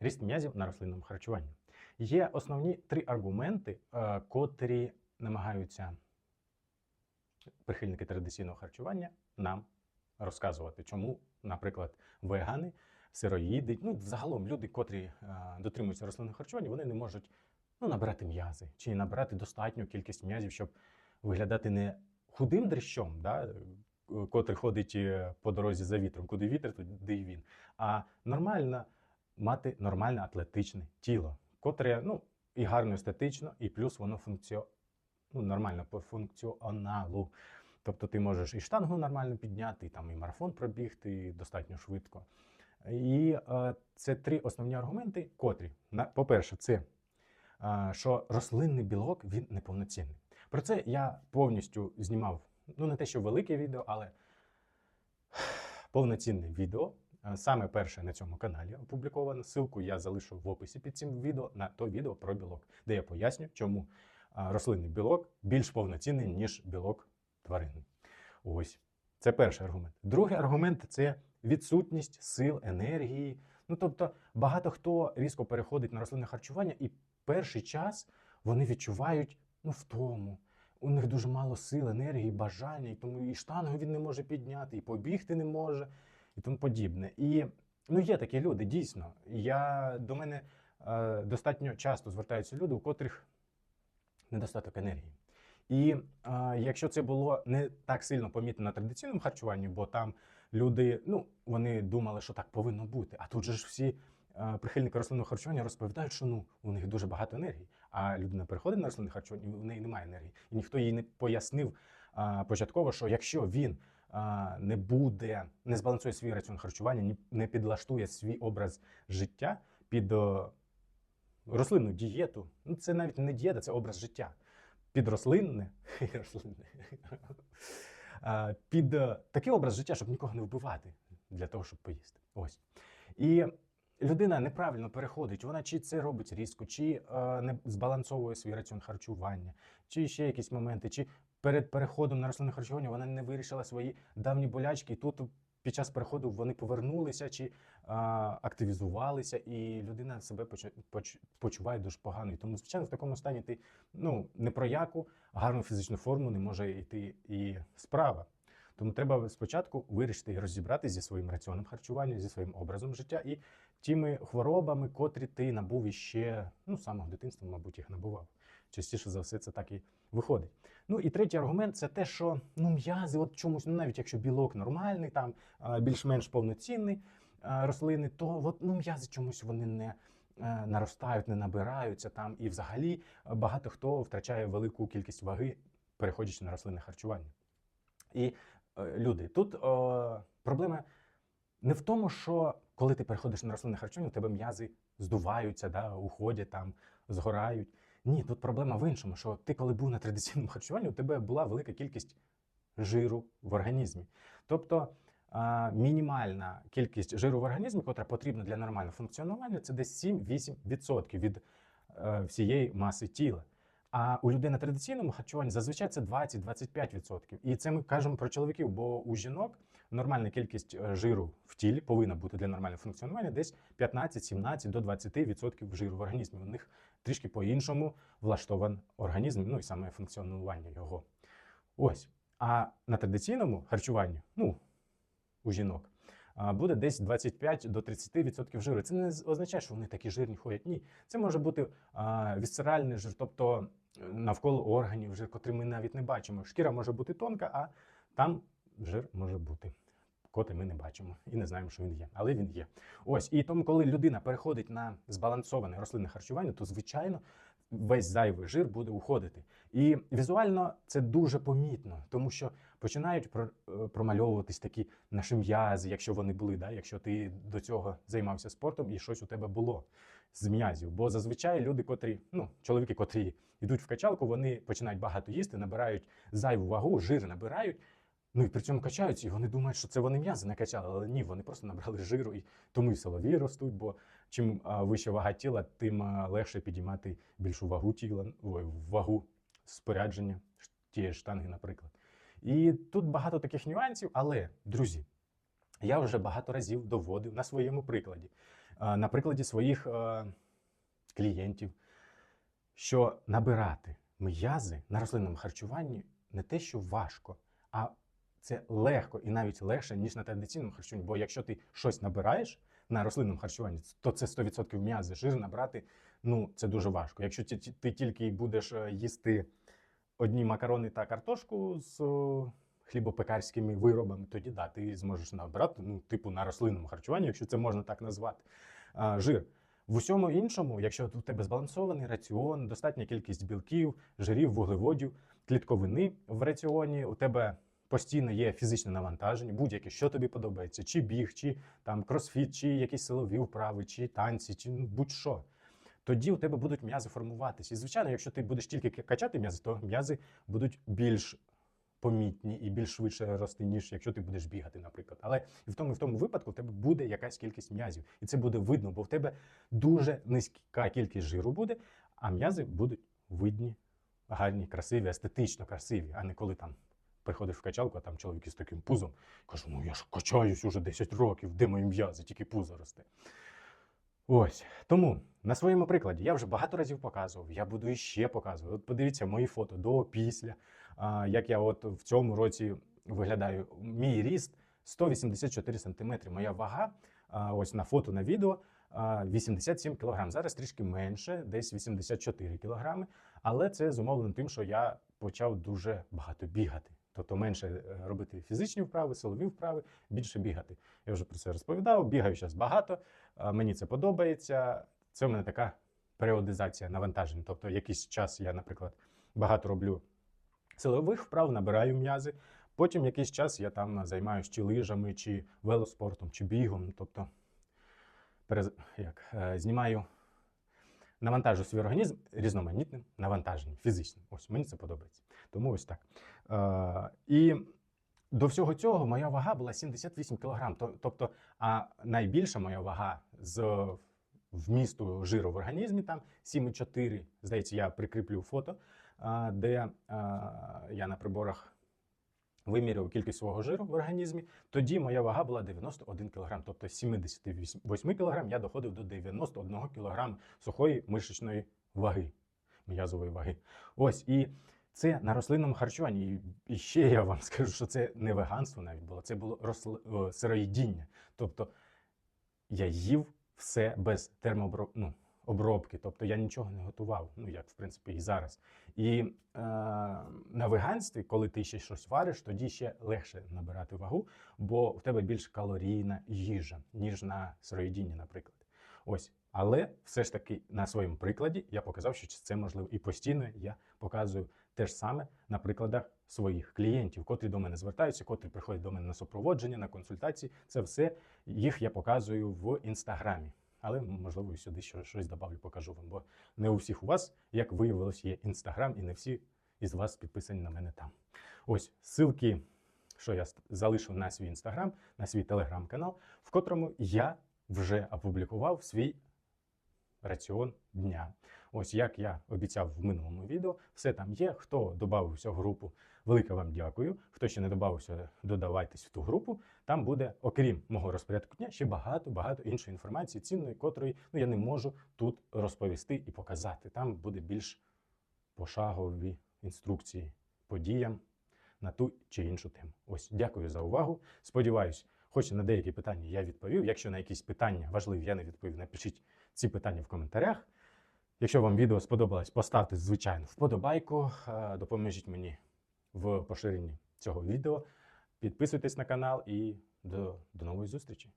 ріст м'язів на рослинному харчуванні. Є основні три аргументи, е, котрі намагаються прихильники традиційного харчування нам розказувати, чому, наприклад, вегани, сироїди, ну взагалом люди, котрі е, дотримуються рослинного харчування, вони не можуть ну, набирати м'язи чи набирати достатню кількість м'язів, щоб виглядати не худим дрищом, да, е, котрий ходить по дорозі за вітром, куди вітер, туди і він, а нормально мати нормальне атлетичне тіло, котре ну, і гарно естетично, і плюс воно функціо... ну, нормально по функціоналу. Тобто ти можеш і штангу нормально підняти, і, там, і марафон пробігти достатньо швидко. І е, це три основні аргументи, котрі, по-перше, це е, що рослинний білок він неповноцінний. Про це я повністю знімав, ну не те, що велике відео, але повноцінне відео. Е, Саме перше на цьому каналі опубліковано. Ссылку я залишу в описі під цим відео на то відео про білок, де я поясню, чому е, рослинний білок більш повноцінний, ніж білок тваринний. Ось це перший аргумент. Другий аргумент це відсутність сил, енергії. Ну тобто, багато хто різко переходить на рослинне харчування, і перший час вони відчувають ну, втому. У них дуже мало сил, енергії, бажання, і тому і штангу він не може підняти, і побігти не може, і тому подібне. І ну, є такі люди, дійсно. Я, до мене е, достатньо часто звертаються люди, у котрих недостаток енергії. І е, якщо це було не так сильно помітно на традиційному харчуванні, бо там люди ну, вони думали, що так повинно бути. А тут же ж всі е, прихильники рослинного харчування розповідають, що ну, у них дуже багато енергії. А людина переходить на рослинне харчування, і в неї немає енергії. І ніхто їй не пояснив е, початково, що якщо він не буде, не збалансує свій раціон харчування, не підлаштує свій образ життя під рослинну дієту, ну це навіть не дієта, це образ життя під рослинне, рослинне під е, такий образ життя, щоб нікого не вбивати для того, щоб поїсти. Ось. І людина неправильно переходить, вона чи це робить різко, чи е, не збалансовує свій раціон харчування, чи ще якісь моменти, чи перед переходом на рослинне харчування вона не вирішила свої давні болячки, і тут під час переходу вони повернулися чи а, активізувалися, і людина себе поча- поч- почуває дуже погано. І тому, звичайно, в такому стані ти ну, не про яку гарну фізичну форму не може йти і справа. Тому треба спочатку вирішити і розібратися зі своїм раціоном харчування, зі своїм образом життя і тими хворобами, котрі ти набув іще ну, з самого дитинства, мабуть, їх набував. Частіше за все, це так і виходить. Ну і третій аргумент це те, що ну, м'язи, от чомусь, ну навіть якщо білок нормальний, там більш-менш повноцінний рослини, то от, ну, м'язи чомусь вони не е, наростають, не набираються там. І взагалі е, багато хто втрачає велику кількість ваги, переходячи на рослинне харчування. І е, люди, тут е, проблема не в тому, що коли ти переходиш на рослинне харчування, у тебе м'язи здуваються, да, уходять там, згорають. Ні, тут проблема в іншому, що ти, коли був на традиційному харчуванні, у тебе була велика кількість жиру в організмі. Тобто мінімальна кількість жиру в організмі, яка потрібна для нормального функціонування, це десь 7-8% від е, всієї маси тіла. А у людей на традиційному харчуванні зазвичай це 20-25%. І це ми кажемо про чоловіків, бо у жінок нормальна кількість е, жиру в тілі повинна бути для нормального функціонування десь 15-17 до 20% жиру в організмі. У них трішки по-іншому влаштований організм, ну і саме функціонування його. Ось. А на традиційному харчуванні, ну, у жінок, буде десь 25 до 30% жиру. Це не означає, що вони такі жирні ходять. Ні. Це може бути вісцеральний жир, тобто е, навколо органів жир, котрий ми навіть не бачимо. Шкіра може бути тонка, а там жир може бути. Котрий ми не бачимо і не знаємо, що він є, але він є. Ось і тому, коли людина переходить на збалансоване рослинне харчування, то звичайно весь зайвий жир буде уходити. І візуально це дуже помітно, тому що починають е, промальовуватись такі наші м'язи, якщо вони були, да? якщо ти до цього займався спортом і щось у тебе було з м'язів. Бо зазвичай люди, котрі, ну, чоловіки, котрі йдуть в качалку, вони починають багато їсти, набирають зайву вагу, жир набирають. Ну і при цьому качаються, і вони думають, що це вони м'язи накачали, але ні, вони просто набрали жиру, і тому і силові ростуть, бо чим вища вага тіла, тим легше підіймати більшу вагу тіла, вагу спорядження тієї штанги, наприклад. І тут багато таких нюансів, але, друзі, я вже багато разів доводив на своєму прикладі. на прикладі своїх клієнтів, що набирати м'язи на рослинному харчуванні не те, що важко, а це легко і навіть легше, ніж на традиційному харчуванні. Бо якщо ти щось набираєш на рослинному харчуванні, то це 100% м'язи. Жир набрати ну, це дуже важко. Якщо ти, ти тільки будеш е, їсти одні макарони та картошку з хлібопекарськими виробами, тоді да, ти зможеш набрати, ну, типу на рослинному харчуванні, якщо це можна так назвати, жир. В усьому іншому, якщо у тебе збалансований раціон, достатня кількість білків, жирів, вуглеводів, клітковини в раціоні, у тебе постійно є фізичне навантаження, будь-яке, що тобі подобається, чи біг, чи там кросфіт, чи якісь силові вправи, чи танці, чи ну, будь-що. Тоді у тебе будуть м'язи формуватися. І звичайно, якщо ти будеш тільки качати м'язи, то м'язи будуть більш помітні і більш швидше рости, ніж якщо ти будеш бігати, наприклад. Але і в тому і в тому випадку в тебе буде якась кількість м'язів, і це буде видно, бо в тебе дуже низька кількість жиру буде, а м'язи будуть видні, гарні, красиві, естетично красиві, а не коли там. Приходиш в качалку, а там чоловік із таким пузом. Кажу, ну я ж качаюсь уже 10 років, де мої м'язи, тільки пузо росте. Ось. Тому на своєму прикладі я вже багато разів показував, я буду іще показувати. От подивіться мої фото до після. А, як я от в цьому році виглядаю. Мій ріст 184 см. Моя вага, а, ось на фото, на відео. 87 кг. Зараз трішки менше, десь 84 кг. Але це зумовлено тим, що я почав дуже багато бігати. Тобто менше е, робити фізичні вправи, силові вправи, більше бігати. Я вже про це розповідав. Бігаю зараз багато. Мені це подобається. Це в мене така періодизація навантажень. Тобто, якийсь час я, наприклад, багато роблю силових вправ, набираю м'язи. Потім якийсь час я там займаюся чи лижами, чи велоспортом, чи бігом. Тобто перез... як, е, знімаю, навантажу свій організм різноманітним навантаженням, фізичним. Ось мені це подобається. Тому ось так. Е, і до всього цього моя вага була 78 кг. Тобто, а найбільша моя вага з вмісту жиру в організмі там 7,4. Здається, я прикріплю фото, де я на приборах виміряв кількість свого жиру в організмі. Тоді моя вага була 91 кг. Тобто з 78 кг я доходив до 91 кг сухої мишечної ваги, м'язової ваги. Ось і. Це на рослинному харчуванні. І- ще я вам скажу, що це не веганство навіть було, це було росл... сироїдіння. Тобто я їв все без термообробки. Ну, тобто я нічого не готував, ну як в принципі і зараз. І е, на веганстві, коли ти ще щось вариш, тоді ще легше набирати вагу, бо в тебе більш калорійна їжа, ніж на сироїдінні, наприклад. Ось, але все ж таки на своєму прикладі я показав, що це можливо, і постійно я показую те ж саме на прикладах своїх клієнтів, котрі до мене звертаються, котрі приходять до мене на супроводження, на консультації. Це все їх я показую в інстаграмі. Але можливо сюди щось добавлю, покажу вам. Бо не у всіх у вас, як виявилось, є інстаграм, і не всі із вас підписані на мене там. Ось ссылки, що я залишив на свій інстаграм, на свій телеграм-канал, в котрому я вже опублікував свій раціон дня. Ось як я обіцяв в минулому відео, все там є. Хто додався в групу, велике вам дякую. Хто ще не додався, додавайтесь в ту групу. Там буде, окрім мого розпорядку дня, ще багато багато іншої інформації, цінної, котрої ну я не можу тут розповісти і показати. Там буде більш пошагові інструкції подіям на ту чи іншу тему. Ось дякую за увагу. Сподіваюсь, хоч на деякі питання я відповів. Якщо на якісь питання важливі, я не відповів, напишіть ці питання в коментарях. Якщо вам відео сподобалось, поставте, звичайно, вподобайку, е, допоможіть мені в поширенні цього відео. Підписуйтесь на канал і до, до нової зустрічі.